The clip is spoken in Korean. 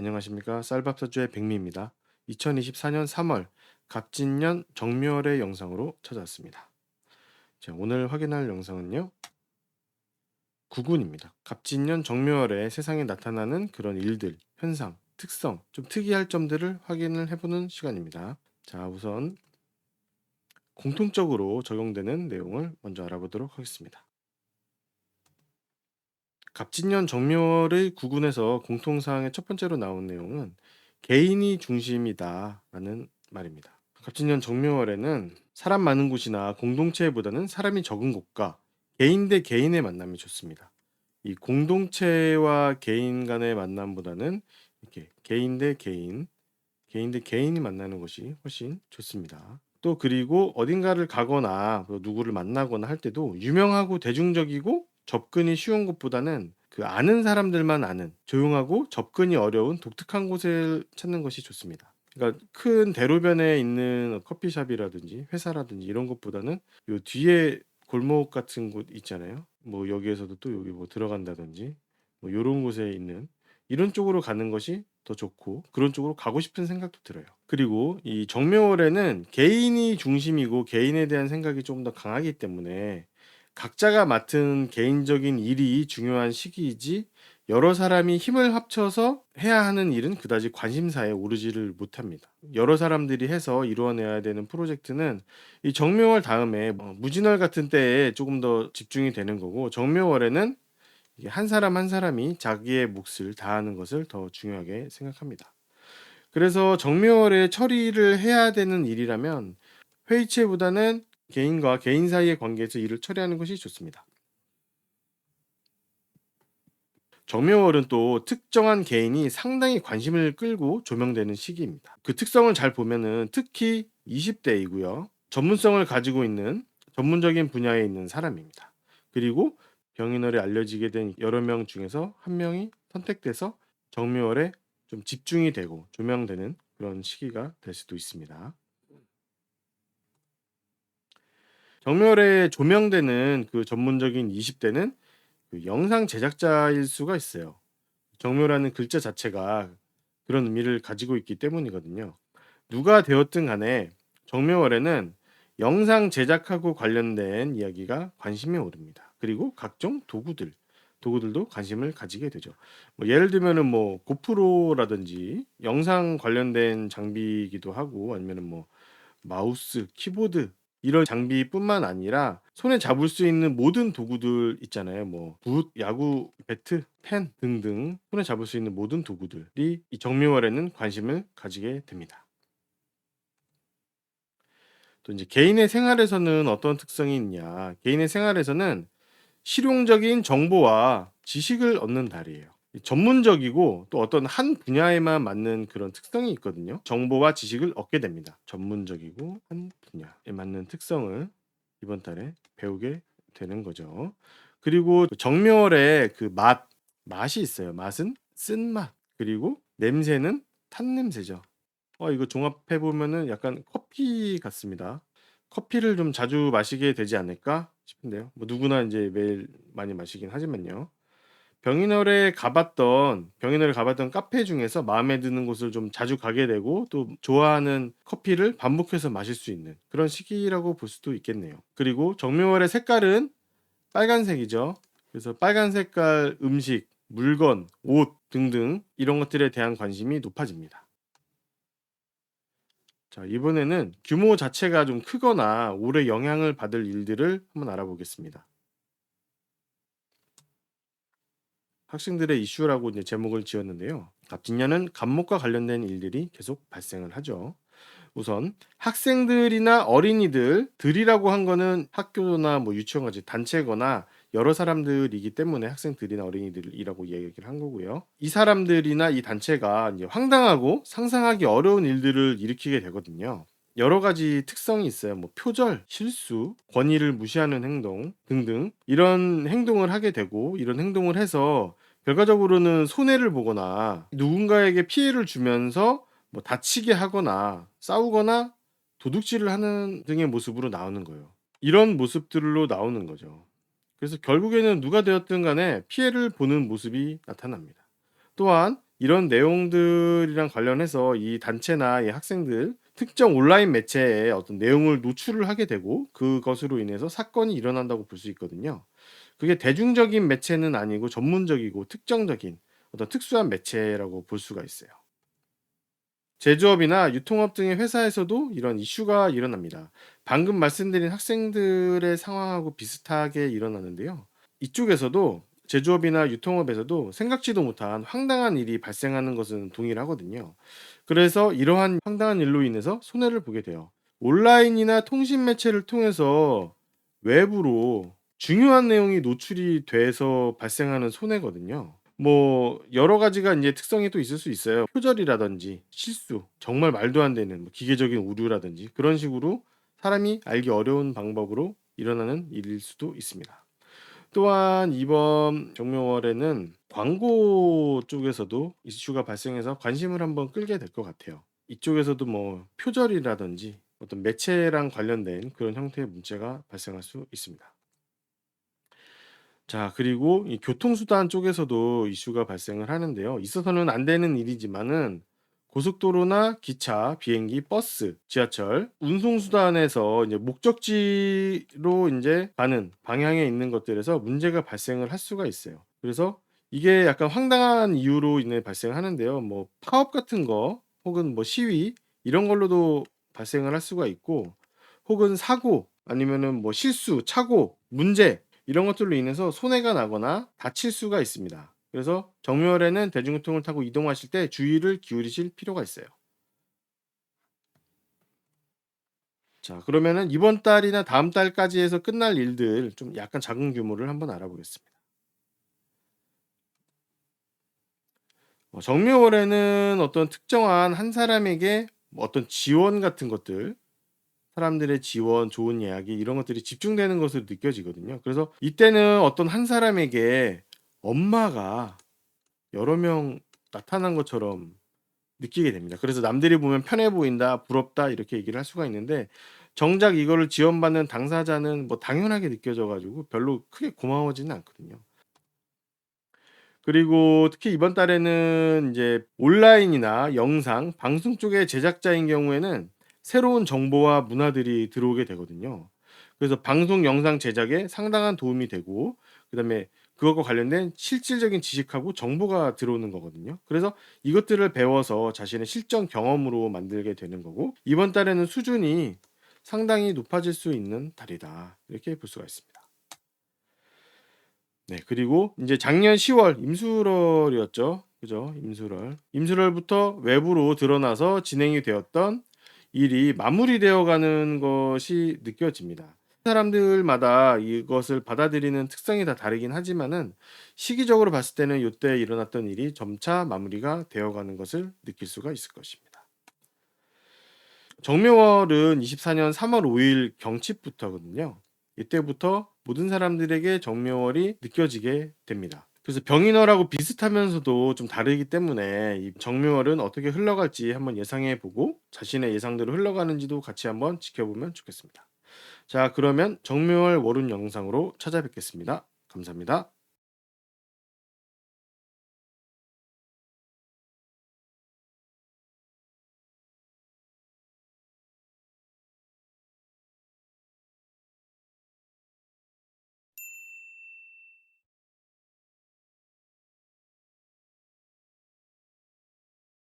안녕하십니까 쌀밥사주의 백미입니다. 2024년 3월 갑진년 정묘월의 영상으로 찾아왔습니다. 자, 오늘 확인할 영상은요. 구군입니다. 갑진년 정묘월에 세상에 나타나는 그런 일들, 현상, 특성, 좀 특이할 점들을 확인을 해보는 시간입니다. 자, 우선 공통적으로 적용되는 내용을 먼저 알아보도록 하겠습니다. 갑진년 정묘월의 구군에서 공통사항의 첫 번째로 나온 내용은 개인이 중심이다라는 말입니다. 갑진년 정묘월에는 사람 많은 곳이나 공동체보다는 사람이 적은 곳과 개인 대 개인의 만남이 좋습니다. 이 공동체와 개인 간의 만남보다는 이렇게 개인 대 개인, 개인 대 개인이 만나는 것이 훨씬 좋습니다. 또 그리고 어딘가를 가거나 뭐 누구를 만나거나 할 때도 유명하고 대중적이고 접근이 쉬운 곳보다는 그 아는 사람들만 아는 조용하고 접근이 어려운 독특한 곳을 찾는 것이 좋습니다. 그러니까 큰 대로변에 있는 커피숍이라든지 회사라든지 이런 것보다는 요 뒤에 골목 같은 곳 있잖아요. 뭐 여기에서도 또 여기 뭐 들어간다든지 뭐 요런 곳에 있는 이런 쪽으로 가는 것이 더 좋고 그런 쪽으로 가고 싶은 생각도 들어요. 그리고 이 정묘월에는 개인이 중심이고 개인에 대한 생각이 좀더 강하기 때문에 각자가 맡은 개인적인 일이 중요한 시기이지 여러 사람이 힘을 합쳐서 해야 하는 일은 그다지 관심사에 오르지를 못합니다. 여러 사람들이 해서 이루어내야 되는 프로젝트는 이 정묘월 다음에 뭐 무진월 같은 때에 조금 더 집중이 되는 거고 정묘월에는 한 사람 한 사람이 자기의 몫을 다하는 것을 더 중요하게 생각합니다. 그래서 정묘월에 처리를 해야 되는 일이라면 회의체보다는 개인과 개인 사이의 관계에서 일을 처리하는 것이 좋습니다. 정묘월은 또 특정한 개인이 상당히 관심을 끌고 조명되는 시기입니다. 그 특성을 잘 보면은 특히 20대이고요. 전문성을 가지고 있는 전문적인 분야에 있는 사람입니다. 그리고 병인월에 알려지게 된 여러 명 중에서 한 명이 선택돼서 정묘월에 좀 집중이 되고 조명되는 그런 시기가 될 수도 있습니다. 정멸에 조명되는 그 전문적인 20대는 그 영상 제작자일 수가 있어요. 정묘라는 글자 자체가 그런 의미를 가지고 있기 때문이거든요. 누가 되었든 간에 정묘월에는 영상 제작하고 관련된 이야기가 관심이 오릅니다. 그리고 각종 도구들, 도구들도 관심을 가지게 되죠. 뭐 예를 들면은 뭐 고프로라든지 영상 관련된 장비이기도 하고 아니면은 뭐 마우스, 키보드 이런 장비뿐만 아니라 손에 잡을 수 있는 모든 도구들 있잖아요. 뭐 붓, 야구 배트, 펜 등등 손에 잡을 수 있는 모든 도구들이 이 정미월에는 관심을 가지게 됩니다. 또 이제 개인의 생활에서는 어떤 특성이 있냐? 개인의 생활에서는 실용적인 정보와 지식을 얻는 달이에요. 전문적이고 또 어떤 한 분야에만 맞는 그런 특성이 있거든요. 정보와 지식을 얻게 됩니다. 전문적이고 한 분야에 맞는 특성을 이번 달에 배우게 되는 거죠. 그리고 정묘월에 그 맛, 맛이 있어요. 맛은 쓴맛. 그리고 냄새는 탄 냄새죠. 어, 이거 종합해 보면은 약간 커피 같습니다. 커피를 좀 자주 마시게 되지 않을까 싶은데요. 뭐 누구나 이제 매일 많이 마시긴 하지만요. 병인월에 가봤던 병인월에 가봤던 카페 중에서 마음에 드는 곳을 좀 자주 가게 되고 또 좋아하는 커피를 반복해서 마실 수 있는 그런 시기라고 볼 수도 있겠네요. 그리고 정묘월의 색깔은 빨간색이죠. 그래서 빨간 색깔 음식, 물건, 옷 등등 이런 것들에 대한 관심이 높아집니다. 자, 이번에는 규모 자체가 좀 크거나 오래 영향을 받을 일들을 한번 알아보겠습니다. 학생들의 이슈라고 이제 제목을 지었는데요. 갑진년은 갑목과 관련된 일들이 계속 발생을 하죠. 우선 학생들이나 어린이들 들이라고 한 거는 학교나 뭐 유치원 같이 단체거나 여러 사람들이기 때문에 학생들이나 어린이들이라고 얘기를 한 거고요. 이 사람들이나 이 단체가 이제 황당하고 상상하기 어려운 일들을 일으키게 되거든요. 여러 가지 특성이 있어요. 뭐 표절, 실수, 권위를 무시하는 행동 등등 이런 행동을 하게 되고 이런 행동을 해서 결과적으로는 손해를 보거나 누군가에게 피해를 주면서 뭐 다치게 하거나 싸우거나 도둑질을 하는 등의 모습으로 나오는 거예요. 이런 모습들로 나오는 거죠. 그래서 결국에는 누가 되었든 간에 피해를 보는 모습이 나타납니다. 또한 이런 내용들이랑 관련해서 이 단체나 이 학생들 특정 온라인 매체에 어떤 내용을 노출을 하게 되고 그것으로 인해서 사건이 일어난다고 볼 수 있거든요. 그게 대중적인 매체는 아니고 전문적이고 특정적인 어떤 특수한 매체라고 볼 수가 있어요. 제조업이나 유통업 등의 회사에서도 이런 이슈가 일어납니다. 방금 말씀드린 학생들의 상황하고 비슷하게 일어나는데요. 이쪽에서도 제조업이나 유통업에서도 생각지도 못한 황당한 일이 발생하는 것은 동일하거든요. 그래서 이러한 황당한 일로 인해서 손해를 보게 돼요. 온라인이나 통신 매체를 통해서 외부로 중요한 내용이 노출이 돼서 발생하는 손해거든요. 뭐 여러 가지가 이제 특성이 또 있을 수 있어요. 표절이라든지 실수, 정말 말도 안 되는 뭐 기계적인 오류라든지 그런 식으로 사람이 알기 어려운 방법으로 일어나는 일일 수도 있습니다. 또한 이번 정묘월에는 광고 쪽에서도 이슈가 발생해서 관심을 한번 끌게 될 것 같아요. 이쪽에서도 뭐 표절이라든지 어떤 매체랑 관련된 그런 형태의 문제가 발생할 수 있습니다. 자, 그리고 이 교통수단 쪽에서도 이슈가 발생을 하는데요. 있어서는 안 되는 일이지만은 고속도로나 기차, 비행기, 버스, 지하철, 운송수단에서 이제 목적지로 이제 가는 방향에 있는 것들에서 문제가 발생을 할 수가 있어요. 그래서 이게 약간 황당한 이유로 인해 발생하는데요. 뭐 파업 같은 거 혹은 뭐 시위 이런 걸로도 발생을 할 수가 있고 혹은 사고 아니면은 뭐 실수, 착오, 문제 이런 것들로 인해서 손해가 나거나 다칠 수가 있습니다. 그래서 정묘월에는 대중교통을 타고 이동하실 때 주의를 기울이실 필요가 있어요. 자, 그러면은 이번 달이나 다음 달까지 해서 끝날 일들 좀 약간 작은 규모를 한번 알아보겠습니다. 어, 정묘월에는 어떤 특정한 한 사람에게 뭐 어떤 지원 같은 것들, 사람들의 지원, 좋은 이야기 이런 것들이 집중되는 것으로 느껴지거든요. 그래서 이때는 어떤 한 사람에게 엄마가 여러 명 나타난 것처럼 느끼게 됩니다. 그래서 남들이 보면 편해 보인다, 부럽다 이렇게 얘기를 할 수가 있는데 정작 이거를 지원받는 당사자는 뭐 당연하게 느껴져 가지고 별로 크게 고마워지는 않거든요. 그리고 특히 이번 달에는 이제 온라인이나 영상, 방송 쪽의 제작자인 경우에는 새로운 정보와 문화들이 들어오게 되거든요. 그래서 방송 영상 제작에 상당한 도움이 되고 그다음에 그것과 관련된 실질적인 지식하고 정보가 들어오는 거거든요. 그래서 이것들을 배워서 자신의 실전 경험으로 만들게 되는 거고 이번 달에는 수준이 상당히 높아질 수 있는 달이다. 이렇게 볼 수가 있습니다. 네, 그리고 이제 작년 10월 임수월이었죠. 그죠? 임수월. 임수월부터 외부로 드러나서 진행이 되었던 일이 마무리되어 가는 것이 느껴집니다. 사람들마다 이것을 받아들이는 특성이 다 다르긴 하지만은 시기적으로 봤을 때는 요때 일어났던 일이 점차 마무리가 되어 가는 것을 느낄 수가 있을 것입니다. 정묘월은 24년 3월 5일 경칩부터거든요. 이때부터 모든 사람들에게 정묘월이 느껴지게 됩니다. 그래서 병인월하고 비슷하면서도 좀 다르기 때문에 이 정묘월은 어떻게 흘러갈지 한번 예상해 보고 자신의 예상대로 흘러가는지도 같이 한번 지켜보면 좋겠습니다. 자, 그러면 정묘월 월운 영상으로 찾아뵙겠습니다. 감사합니다.